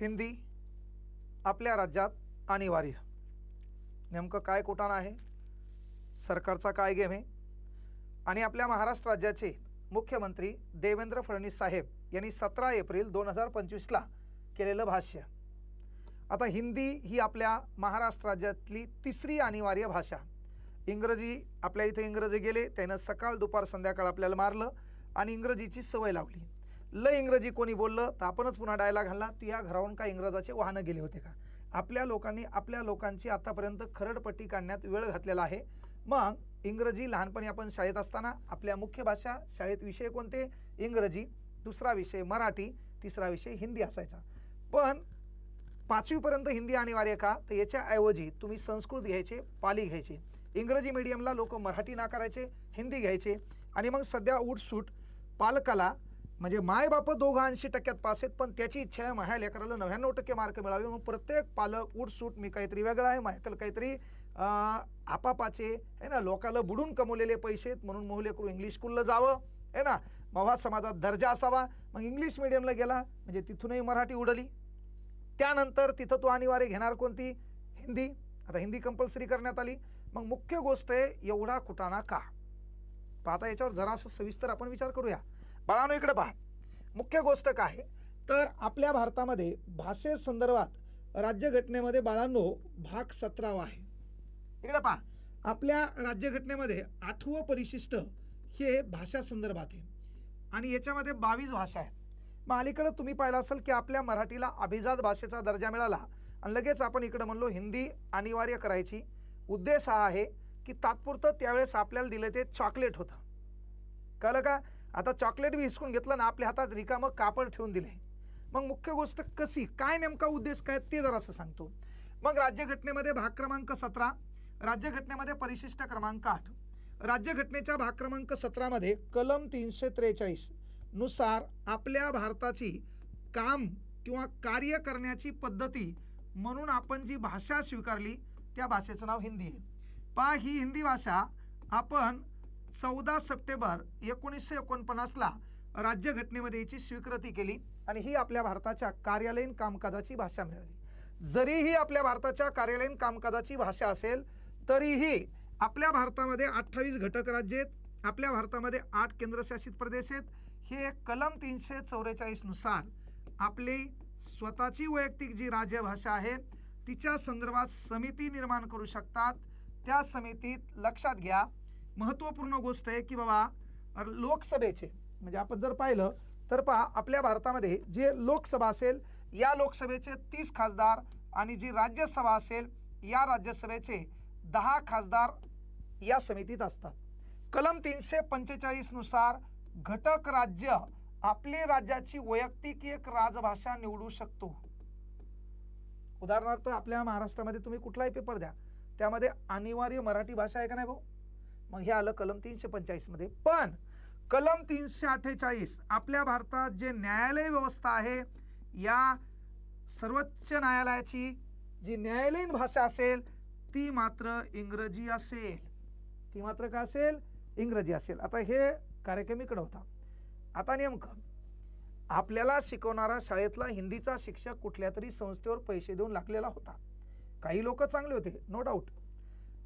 हिंदी आपल्या राज्यात अनिवार्य. नेमकं काय कुटाण आहे? सरकारचा काय गेम आहे? आणि आपल्या महाराष्ट्र राज्याचे मुख्यमंत्री देवेंद्र फडणवीस साहेब यांनी सतरा एप्रिल दोन हजार पंचवीसला केलेलं भाष्य. आता हिंदी ही आपल्या महाराष्ट्र राज्यातली तिसरी अनिवार्य भाषा. इंग्रजी आपल्या इथे इंग्रजी गेले त्यानं सकाळ दुपार संध्याकाळ आपल्याला मारलं आणि इंग्रजीची सवय लावली. ल इंग्रजी कोणी बोललं तर आपणच पुन्हा डायलॉग घालला तू या घरावरून काय इंग्रजाचे वाहनं गेले होते का? आपल्या लोकांनी आपल्या लोकांची आतापर्यंत खरडपट्टी काढण्यात वेळ घातलेला आहे. मग इंग्रजी लहानपणी आपण शाळेत असताना आपल्या मुख्य भाषा शाळेत विषय कोणते? इंग्रजी. दुसरा विषय मराठी. तिसरा विषय हिंदी असायचा. पण पाचवीपर्यंत हिंदी अनिवार्य का? तर याच्याऐवजी तुम्ही संस्कृत घ्यायचे पाली घ्यायचे. इंग्रजी मीडियमला लोक मराठी नाकारायचे हिंदी घ्यायचे. आणि मग सध्या उठसूट पालकाला म्हणजे मायबाप दोघं ऐंशी टक्क्यात पास आहेत पण त्याची इच्छा आहे माझ्या लेकराला नव्याण्णव टक्के मार्क मिळावे. म्हणून प्रत्येक पालक उठसूट मी काहीतरी वेगळा आहे माझ्याकडे काहीतरी आपापाचे आहे ना लोकाला बुडून कमवलेले पैसे आहेत म्हणून मोहलेकरू इंग्लिश स्कूलला जावं आहे ना. मवा समाजात दर्जा असावा. मग इंग्लिश मिडियमला गेला म्हणजे तिथूनही मराठी उडली. त्यानंतर तिथं तो अनिवार्य घेणार कोणती? हिंदी. आता हिंदी कंपल्सरी करण्यात आली. मग मुख्य गोष्ट आहे एवढा कुटाणा का? पाहता याच्यावर जरासं सविस्तर आपण विचार करूया. बाळानो इकडे पहा. मुख्य गोष्ट काय? तर आपल्या भारतामध्ये भाषेसंदर्भात राज्यघटनेमध्ये बाळांनो भाग सतरावा आहे. इकडे पहा. आपल्या राज्यघटनेमध्ये आठवं परिशिष्ट हे भाषा संदर्भात आहे. आणि याच्यामध्ये बावीस भाषा आहेत. मग अलीकडं तुम्ही पाहिलं असेल की आपल्या मराठीला अभिजात भाषेचा दर्जा मिळाला. आणि लगेच आपण इकडं म्हणलो हिंदी अनिवार्य करायची. उद्देश हा आहे की तात्पुरतं त्यावेळेस आपल्याला दिलं ते चॉकलेट होतं. कळलं का? आता चॉकलेट बी हिसकून घेतलं ना आपल्या हातात रिकामं कापड ठेवून दिले मग मुख्य गोष्ट कशी? काय नेमका उद्देश काय? ते जरासं सांगतो. मग राज्यघटनेमध्ये भाग क्रमांक सतरा राज्यघटनेमध्ये परिशिष्ट क्रमांक आठ. राज्यघटनेच्या भाग क्रमांक सतरामध्ये कलम तीनशे त्रेचाळीसनुसार आपल्या भारताची काम किंवा कार्य करण्याची पद्धती म्हणून आपण जी भाषा स्वीकारली त्या भाषेचं नाव हिंदी आहे. पा ही हिंदी भाषा आपण चौदा सप्टेंबर एकोणीसशे एकोणपन्नासला राज्यघटनेमध्ये याची स्वीकृती केली आणि ही आपल्या भारताच्या कार्यालयीन कामकाजाची भाषा मिळाली. जरीही आपल्या भारताच्या कार्यालयीन कामकाजाची भाषा असेल तरीही आपल्या भारतामध्ये अठ्ठावीस घटक राज्य आहेत आपल्या भारतामध्ये आठ केंद्रशासित प्रदेश आहेत. हे कलम तीनशे चौवेचाळीसनुसार आपली स्वतःची वैयक्तिक जी राजभाषा आहे तिच्या संदर्भात समिती निर्माण करू शकतात. त्या समितीत लक्षात घ्या महत्त्वपूर्ण गोष्ट आहे की बाबा लोकसभेचे म्हणजे आपण जर पाहिलं तर पहा आपल्या भारतामध्ये जे लोकसभा असेल या लोकसभेचे तीस खासदार आणि जी राज्यसभा असेल या राज्यसभेचे दहा खासदार या समितीत असतात. कलम तीनशे पंचेचाळीसनुसार घटक राज्य आपली राज्याची वैयक्तिक एक राजभाषा निवडू शकतो. उदाहरणार्थ आपल्या महाराष्ट्रामध्ये तुम्ही कुठलाही पेपर द्या त्यामध्ये अनिवार्य मराठी भाषा आहे का नाही भाऊ? मग हे आलं कलम तीनशे पंचेचाळीसमध्ये पण कलम तीनशे अठ्ठेचाळीस आपल्या भारतात जे न्यायालय व्यवस्था आहे या सर्वोच्च न्यायालयाची जी न्यायालयीन भाषा असेल ती मात्र इंग्रजी असेल. ती मात्र काय असेल? इंग्रजी असेल. आता हे कार्यक्रम इकडं होता. आता नेमकं आपल्याला शिकवणारा शाळेतला हिंदीचा शिक्षक कुठल्या तरी संस्थेवर पैसे देऊन लागलेला होता. काही लोक चांगले होते नो डाऊट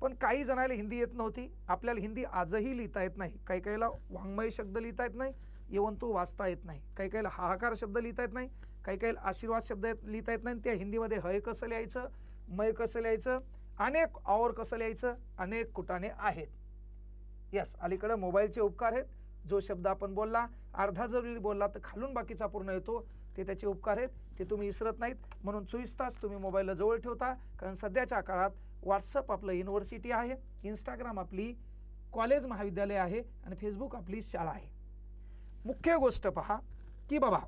पण काही जणाला हिंदी येत नव्हती. आपल्याला हिंदी आजही लिहिता येत नाही. काही काहीला वाङ्मय शब्द लिहिता येत नाही. येऊन तो वाचता येत नाही. काही काहीला हाहाकार शब्द लिहिता येत नाही. काही काहीला आशीर्वाद शब्द येत- लिहिता येत नाही. त्या हिंदीमध्ये हय कसं लिहायचं मय कसं लिहायचं अनेक और कसं लिहायचं अनेक कुटाने आहेत. यस अलीकडं मोबाईलचे उपकार आहेत. जो शब्द आपण बोलला अर्धा जरी बोलला तर खालून बाकीचा पूर्ण येतो. ते त्याचे उपकार आहेत. ते तुम्ही विसरत नाहीत. म्हणून चोवीस तास तुम्ही मोबाईलला जवळ ठेवता. कारण सध्याच्या काळात व्हॉट्सअप आपलं युनिव्हर्सिटी आहे इंस्टाग्राम आपली कॉलेज महाविद्यालय आहे आणि फेसबुक आपली शाळा आहे. मुख्य गोष्ट पहा की बाबा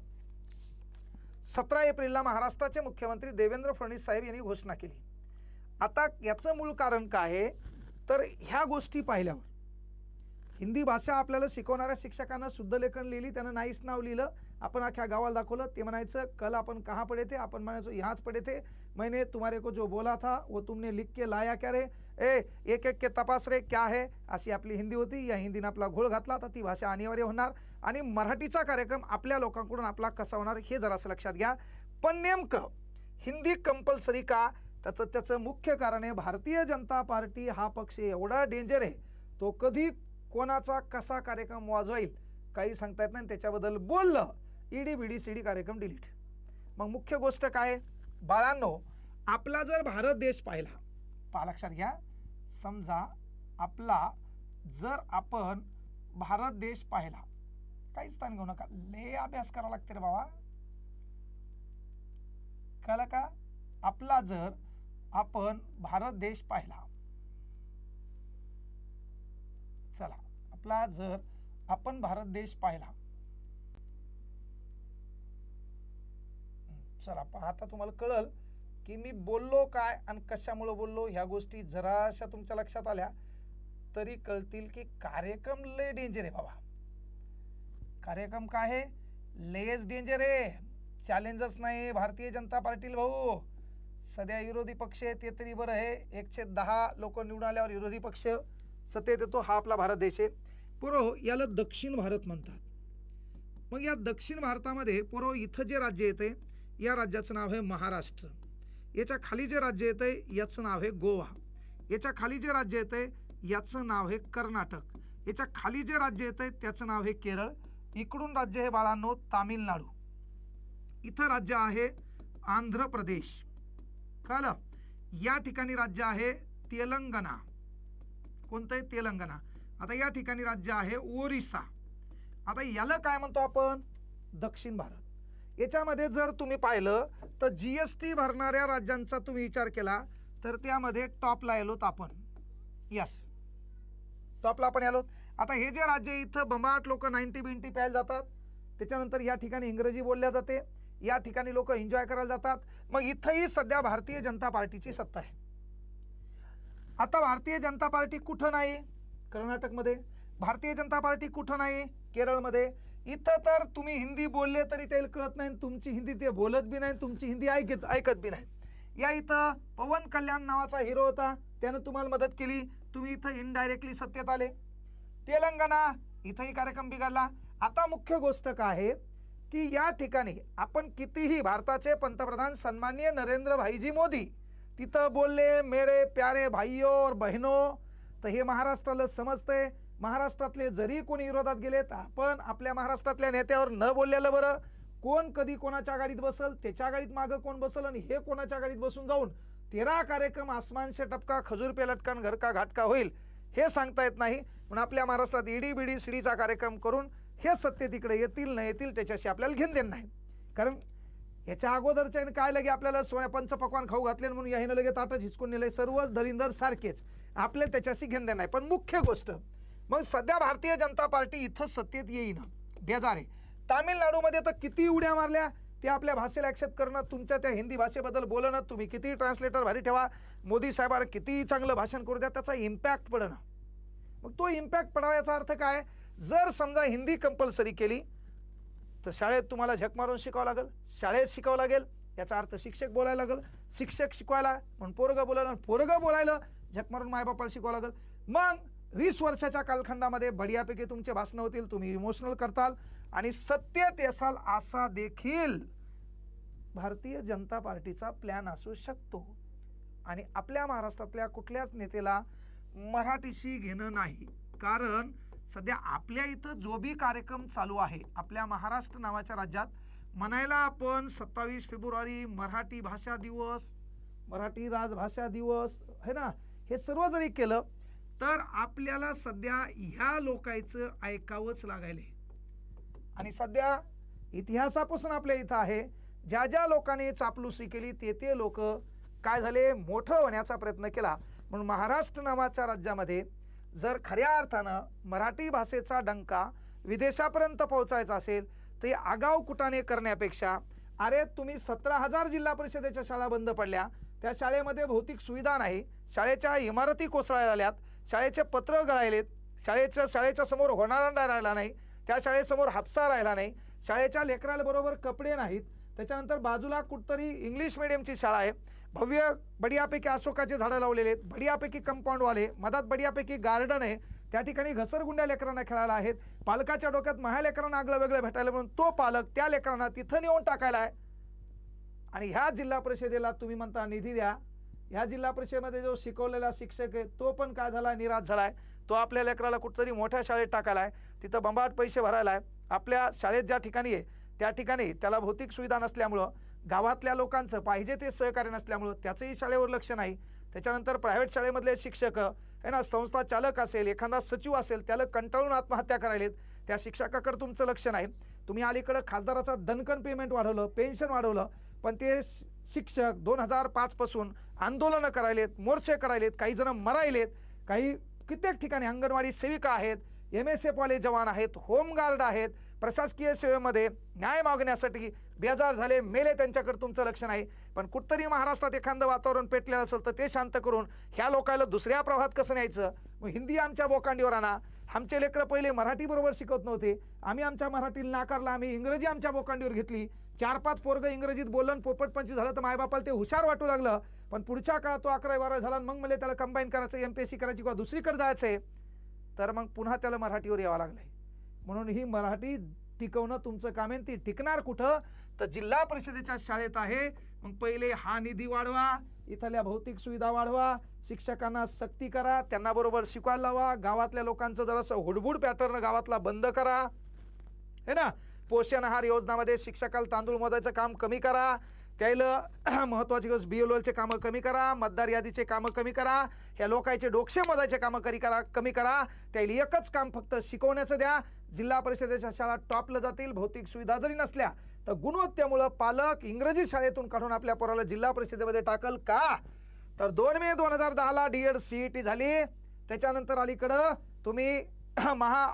सतरा एप्रिलला महाराष्ट्राचे मुख्यमंत्री देवेंद्र फडणवीस साहेब यांनी घोषणा केली. आता याचं मूळ कारण काय आहे? तर ह्या गोष्टी पाहिल्यावर हिंदी भाषा आपल्याला शिकवणाऱ्या शिक्षकांना शुद्ध लेखन लिहिली त्यानं नाहीच नाव लिहिलं आपण अख्ख्या गावाला दाखवलं ते म्हणायचं कल आपण कहाँ पढ़े थे आपण म्हणायचो ह्याच पढ़े थे मैंने तुम्हारे को जो बोला था वो तुमने लिख के लाया क्या रे? ए एक एक के तपास रे क्या है? अशी आपली हिंदी होती या हिंदीनं आपला घोळ घातला तर ती भाषा अनिवार्य होणार. आणि मराठीचा कार्यक्रम आपल्या लोकांकडून आपला कसा होणार हे जरासं लक्षात घ्या. पण नेमकं हिंदी कंपल्सरी का? त्याचं त्याचं मुख्य कारण आहे भारतीय जनता पार्टी हा पक्ष एवढा डेंजर आहे. तो कधी कोणाचा कसा कार्यक्रम वाजवाईल काही सांगता येत नाही. त्याच्याबद्दल बोललं ईडी सी डी कार्यक्रम डिलीट मग मुख्य गोष्ट काय? बाळांनो आपला जर भारत देश पाहिला पहा लक्षात घ्या. समजा आपला जर आपण भारत देश पाहिला काहीच ताण घेऊ नका. लय अभ्यास करावा लागते रे बाबा. कळलं का? आपला जर आपण भारत देश पाहिला चला. आपला जर आपण भारत देश पाहिला चला पहा आता तुम्हाला कळल की मी बोललो काय आणि कशामुळं बोललो ह्या गोष्टी जराशा तुमच्या लक्षात आल्या तरी कळतील की कार्यक्रम लय डेंजर आहे बाबा. कार्यक्रम काय आहे? लयच डेंजर आहे. चॅलेंजच नाही भारतीय जनता पार्टीला भाऊ. सध्या विरोधी पक्ष आहे ते तरी बरं आहे. एकशे दहा लोक निवडून आल्यावर विरोधी पक्ष सत्तेत येतो हा आपला भारत देश आहे. पुरो याला दक्षिण भारत म्हणतात. मग या दक्षिण भारतामध्ये पुरो इथं जे राज्य येते या राज्याचं नाव आहे महाराष्ट्र. याच्या खाली जे राज्य येते याचं नाव आहे गोवा. याच्या खाली जे राज्य येते याचं नाव आहे कर्नाटक. याच्या खाली जे राज्य येते त्याचं नाव आहे केरळ. इकडून राज्य हे बाळांनो तामिळनाडू. इथं राज्य आहे आंध्र प्रदेश. कळलं? या ठिकाणी राज्य आहे तेलंगणा. कोणतं आहे तेलंगणा. आता या ठिकाणी राज्य आहे ओरिसा. आता याला काय म्हणतो आपण? दक्षिण भारत. याच्यामध्ये जर तुम्ही पाहिलं तर जी एस टी भरणाऱ्या राज्यांचा तुम्ही विचार केला तर त्यामध्ये टॉपला आलोत आपण. यस टॉपला आपण आलोत आता हे जे राज्य इथं बंबाट लोक नाईन्टी बिंटी प्यायला जातात. त्याच्यानंतर या ठिकाणी इंग्रजी बोलल्या जाते. या ठिकाणी लोक एन्जॉय करायला जातात. मग इथंही सध्या भारतीय जनता पार्टीची सत्ता आहे. आता भारतीय जनता पार्टी कुठं नाही? कर्नाटकमध्ये. भारतीय जनता पार्टी कुठं नाही? केरळमध्ये. इथं तर तुम्ही हिंदी बोलले तरी त्याला कळत नाही तुमची हिंदी ते बोलत बी नाही तुमची हिंदी ऐकत ऐकत बी नाही. या इथं पवन कल्याण नावाचा हिरो होता त्यानं तुम्हाला मदत केली. तुम्ही इथं इनडायरेक्टली सत्तेत आले. तेलंगणा इथंही कार्यक्रम बिघडला. आता मुख्य गोष्ट काय आहे की या ठिकाणी आपण कितीही भारताचे पंतप्रधान सन्माननीय नरेंद्र भाईजी मोदी तिथं बोलले मेरे प्यारे भाईयो और बहिनो तर हे महाराष्ट्राला समजतंय. महाराष्ट्रातले जरी कोणी विरोधात गेले तर आपण आपल्या महाराष्ट्रातल्या नेत्यावर न बोललेलं बरं. कोण कधी कोणाच्या गाडीत बसल त्याच्या गाडीत मागं कोण बसल आणि हे कोणाच्या गाडीत बसून जाऊन तेरा कार्यक्रम आसमानशे टपका खजूर पे लटकन घरका घाटका होईल हे सांगता येत नाही. म्हणून आपल्या महाराष्ट्रात ईडी बिडी शिडीचा कार्यक्रम करून हे सत्य तिकडे येतील न येतील त्याच्याशी आपल्याला घेण देण नाही. कारण याच्या अगोदरच्या काय लगे आपल्याला सोन्या पंचपक्वान खाऊ घातले म्हणून याहीनं लगे ताटच हिचकून नेले सर्व दलिंदर सारखेच. आपल्या त्याच्याशी घेण देण नाही. पण मुख्य गोष्ट मग सध्या भारतीय जनता पार्टी इथं सत्तेत येईन. बेजार आहे. तामिळनाडूमध्ये तर किती उड्या मारल्या? ते आपल्या भाषेला ॲक्सेप्ट करणं तुमच्या त्या हिंदी भाषेबद्दल बोलणं तुम्ही किती ट्रान्सलेटर भारी ठेवा. मोदी साहेबांना किती चांगलं भाषण करू द्या त्याचा इम्पॅक्ट पडणं. मग तो इम्पॅक्ट पडावा अर्थ काय? जर समजा हिंदी कंपल्सरी केली तर शाळेत तुम्हाला झक मारून शिकावं लागेल. शाळेत शिकावं लागेल. याचा अर्थ शिक्षक बोलायला लागेल. शिक्षक शिकवायला म्हणून पोरगं बोलायला पोरगं बोलायला झक मारून मायबापाला शिकवावं लागेल. मग वीस वर्षाच्या कालखंडामध्ये बढियापैकी तुमचे भाषणं होतील तुम्ही इमोशनल करताल आणि सत्तेत येसाल असा देखील भारतीय जनता पार्टीचा प्लॅन असू शकतो. आणि आपल्या महाराष्ट्रातल्या कुठल्याच नेत्याला मराठीशी घेणं नाही. कारण सध्या आपल्या इथं जो बी कार्यक्रम चालू आहे आपल्या महाराष्ट्र नावाच्या राज्यात म्हणायला आपण सत्तावीस फेब्रुवारी मराठी भाषा दिवस मराठी राजभाषा दिवस है ना? हे सर्व जरी केलं तर आपल्याला सध्या ह्या लोकांचं ऐकावंच लागायले. आणि सध्या इतिहासापासून आपल्या इथं आहे. ज्या ज्या लोकांनी चापलुसी केली ते ते लोक काय झाले? मोठं होण्याचा प्रयत्न केला. म्हणून महाराष्ट्र नावाच्या राज्यामध्ये जर खऱ्या अर्थानं मराठी भाषेचा डंका विदेशापर्यंत पोहोचायचा असेल तर आगाव कुटाने करण्यापेक्षा अरे तुम्ही सतरा हजार जिल्हा परिषदेच्या शाळा बंद पडल्या. त्या शाळेमध्ये भौतिक सुविधा नाही. शाळेच्या इमारती कोसळायला आल्यात शाळेचे पत्र गळायलेत. शाळेच्या शाळेच्या समोर होणारा राहिला नाही. त्या शाळेसमोर हापसा राहिला नाही. शाळेच्या लेकराला बरोबर कपडे नाहीत. त्याच्यानंतर बाजूला कुठतरी इंग्लिश मिडियमची शाळा आहे. भव्य बडियापैकी अशोकाचे झाडं लावलेले आहेत. बडियापैकी कंपाऊंडवाले मधात बडियापैकी गार्डन आहे. त्या ठिकाणी घसरगुंड्या लेकरांना खेळायला आहेत. पालकाच्या डोक्यात महा लेकरांना वेगळं भेटायला म्हणून तो पालक त्या लेकरांना तिथं नेऊन टाकायला आहे. आणि ह्या जिल्हा परिषदेला तुम्ही म्हणता निधी द्या. ह्या जिल्हा परिषदेमध्ये जो शिकवलेला शिक्षक आहे तो पण काय झाला निराश झाला आहे तो आपल्या लेकराला कुठतरी मोठ्या शाळेत टाकायला आहे तिथं बंबाट पैसे भरायला आहे आपल्या शाळेत ज्या ठिकाणी आहे त्या ठिकाणी त्याला भौतिक सुविधा नसल्यामुळं गावातल्या लोकांचं पाहिजे ते सहकार्य नसल्यामुळं त्याचंही शाळेवर लक्ष नाही. त्याच्यानंतर प्रायव्हेट शाळेमधले शिक्षक आहे ना संस्था चालक असेल एखादा सचिव असेल त्याला कंटाळून आत्महत्या करायलेत. त्या शिक्षकाकडे तुमचं लक्ष नाही. तुम्ही अलीकडं खासदाराचा दणकन पेमेंट वाढवलं पेन्शन वाढवलं पण ते शिक्षक दोन हजार पाचपासून आंदोलनं करायलेत मोर्चे करायलेत काही जण मरायलेत काही कित्येक ठिकाणी अंगणवाडी सेविका आहेत एम एस एफवाले जवान आहेत होमगार्ड आहेत प्रशासकीय सेवेमध्ये न्याय मागण्यासाठी बेजार झाले मेले त्यांच्याकडे तुमचं लक्ष नाही. पण कुठतरी महाराष्ट्रात एखादं वातावरण पेटलेलं असेल तर ते शांत करून ह्या लोकायला दुसऱ्या प्रवाहात कसं न्यायचं? मग हिंदी आमच्या बोकांडीवर आणा. आमचे लेकरं पहिले मराठीबरोबर शिकवत नव्हते. आम्ही आमच्या मराठीला नाकारला आम्ही इंग्रजी आमच्या बोकांडीवर घेतली. चार पाच पोरग इंग्रजीत बोललं पोपटपंची झालं तर मायबापाला ते हुशार वाटू लागलं. पण पुढच्या काळात तो अकरावी बारा झाला आणि मग मला त्याला कंबाईन करायचं एम पी एस सी करायची किंवा दुसरीकडे जायचं आहे तर मग पुन्हा त्याला मराठीवर यावं लागलंय. म्हणून ही मराठी टिकवणं तुमचं काम आहे ती टिकणार कुठं? तर जिल्हा परिषदेच्या शाळेत आहे. मग पहिले हा निधी वाढवा इथल्या भौतिक सुविधा वाढवा शिक्षकांना सक्ती करा त्यांना बरोबर शिकवायला लावा गावातल्या लोकांचं जरासं हुडबुड पॅटर्न गावातला बंद करा. है ना? पोषण आहार योजनामध्ये शिक्षकाला तांदूळ मोजायचं काम कमी करा. त्याला महत्त्वाची गोष्ट बी एल कामं कमी करा. मतदार यादीचे कामं कमी करा. ह्या लोकांचे डोकशे मोजायचे कामं करी करा कमी करा. त्याला एकच काम फक्त शिकवण्याचं द्या. जिल्हा परिषदेच्या शाळा टॉपला जातील. भौतिक सुविधा जरी नसल्या तर गुणवत्तेमुळं पालक इंग्रजी शाळेतून काढून आपल्या पोराला जिल्हा परिषदेमध्ये टाकल का? तर दोन मे दोन हजार दहाला D Ed C E T झाली. त्याच्यानंतर अलीकडं तुम्ही महा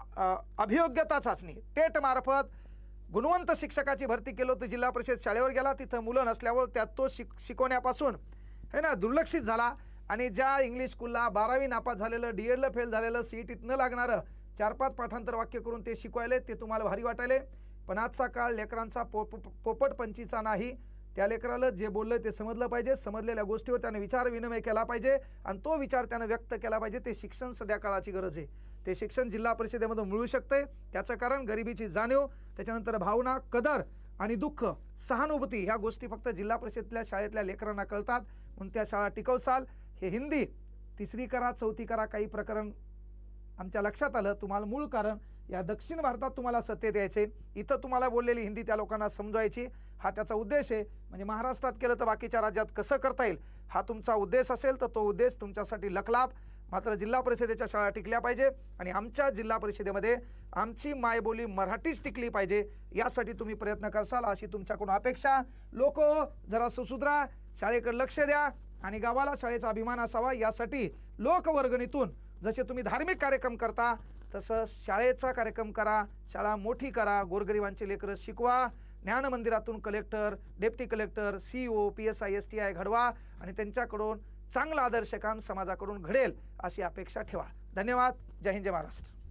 अभियोग्यता चाचणी टेट मार्फत गुणवंत शिक्षकाची भरती केलं होतं. जिल्हा परिषद शाळेवर गेला तिथं मुलं नसल्यावर त्यात तो शिक शिकवण्यापासून है ना दुर्लक्षित झाला. आणि ज्या इंग्लिश स्कूलला बारावी नापास झालेलं डी एडला फेल झालेलं सी ई टीत न लागणारं चार पाच पाठांतर वाक्य करून ते शिकवायले ते तुम्हाला भारी वाटायले. पण आजचा काळ लेकरांचा पो पो- पोपट पंचीचा नाही. त्या लेकराला जे बोललं ते समजलं पाहिजे. समजलेल्या गोष्टीवर त्याने विचार विनिमय केला पाहिजे. आणि तो विचार त्यानं व्यक्त केला पाहिजे. ते शिक्षण सध्या काळाची गरज आहे. ते शिक्षण जिल्हा परिषदेमधून मिळू शकते. त्याचं कारण गरिबीची जाणीव त्याच्यानंतर भावना कदर आणि दुःख सहानुभूती ह्या गोष्टी फक्त जिल्हा परिषदेतल्या शाळेतल्या लेकरांना कळतात. म्हणून त्या शाळा टिकवसाल? हे हिंदी तिसरी करा चौथी करा काही प्रकरण आमच्या लक्षात आलं. तुम्हाला मूळ कारण या दक्षिण भारतात तुम्हाला सत्य द्यायचे इथं तुम्हाला बोललेली हिंदी त्या लोकांना समजवायची. हा त्याचा उद्देश आहे. म्हणजे महाराष्ट्रात केलं तर बाकीच्या राज्यात कसं करता येईल? हा तुमचा उद्देश असेल तर तो उद्देश तुमच्यासाठी लखलाभ मात्र जिल्हा परिषदेच्या शाळा टिकल्या पाहिजे आणि आमच्या जिल्हा परिषदेमध्ये आमची मायबोली मराठीच टिकली पाहिजे यासाठी तुम्ही प्रयत्न करसाल अशी तुमच्याकडून अपेक्षा. लोक जरा सुसुधरा शाळेकडे लक्ष द्या आणि गावाला शाळेचा अभिमान असावा यासाठी लोकवर्गणीतून जसे तुम्ही धार्मिक कार्यक्रम करता तसं शाळेचा कार्यक्रम करा शाळा मोठी करा गोरगरिबांची लेकरं शिकवा ज्ञान मंदिरातून collector deputy collector C O P S I S T I घडवा आणि त्यांच्याकडून चांगलं आदर्श काम समाजाकडून घडेल अशी अपेक्षा ठेवा. धन्यवाद. जय हिंद जय महाराष्ट्र.